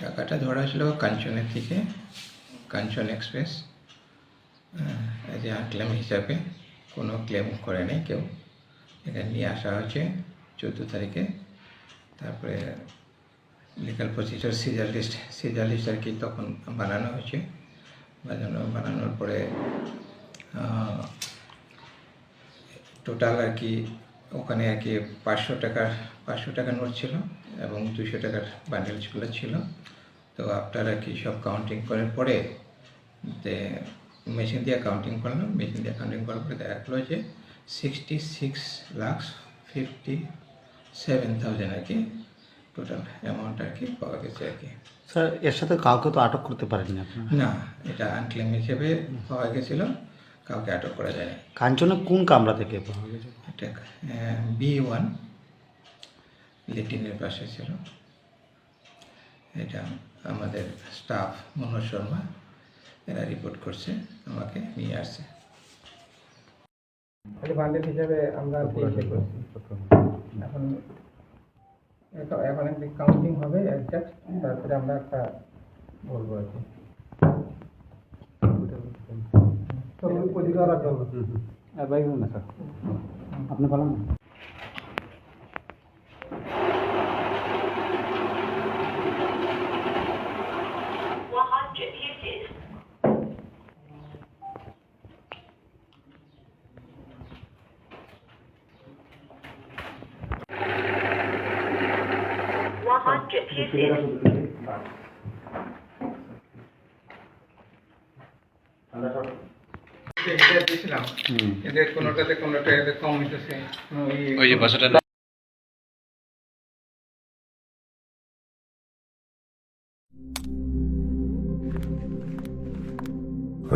টাকাটা ধরা ছিল কাঞ্চনের থেকে, কাঞ্চন এক্সপ্রেস এ আনক্লেম হিসাবে, কোনো ক্লেম করে নেই কেউ। এটা নিয়ে আসা হয়েছে চোদ্দ তারিখে। তারপরে legal procedure seizure list seizure list আর কি তখন বানানো হয়েছে। বানানো, বানানোর পরে টোটাল আর কি ওখানে আর কি পাঁচশো টাকার পাঁচশো টাকার নোট ছিল। এবং দুশো টাকার বান্ডেলসগুলো ছিল। তো আর কি সব কাউন্টিং করার পরে যে মেশিন দিয়ে কাউন্টিং করলাম মেশিন দিয়ে কাউন্টিং করার পরে দেখা গেলো যে sixty six lakhs fifty seven thousand আর কি টোটাল অ্যামাউন্ট আর কি পাওয়া গেছে আর কি। স্যার এর সাথে কাউকে তো আটক করতে পারেননি আপনারা? না এটা আনক্লেম হিসেবে পাওয়া গেছিল কাউকে আটক করা যায়নি। কাঞ্চনে কোন কামরা থেকে পাওয়া গেছে? এটা বি ওয়ান লেটিনের পাশে ছিল। এটা আমাদের স্টাফ মনোজ শর্মা এরা রিপোর্ট করছে আমাকে নিয়ে আসছে। বান্ডেল হিসাবে আমরা ইসে করছি। এখন এখন- এখন একটি কাউন্টিং হবে একজাক্ট তারপরে আমরা একটা বলব আর কি। অধিকার জন্য না স্যার? আপনি বলেন না দিয়েছিলাম এদের কোনোটাতে কোনোটা এদের কম হইতেছে ওই যে বাসাটা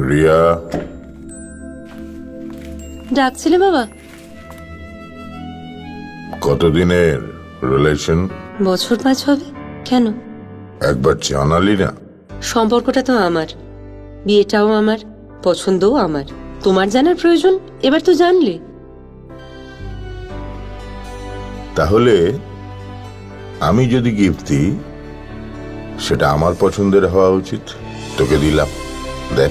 রিয়া ডাকছিলে বাবা? কতদিনের রিলেশন বছর পাঁচ হবে। কেন? একবার জানালি না। সম্পর্কটা তো আমার। বিয়েটাও আমার পছন্দও আমার। তোমার জানার প্রয়োজন? এবার তো জানলে। তাহলে আমি যদি গিফট দিই সেটা আমার পছন্দের হওয়া উচিত। তোকে দিলাম। দেখ।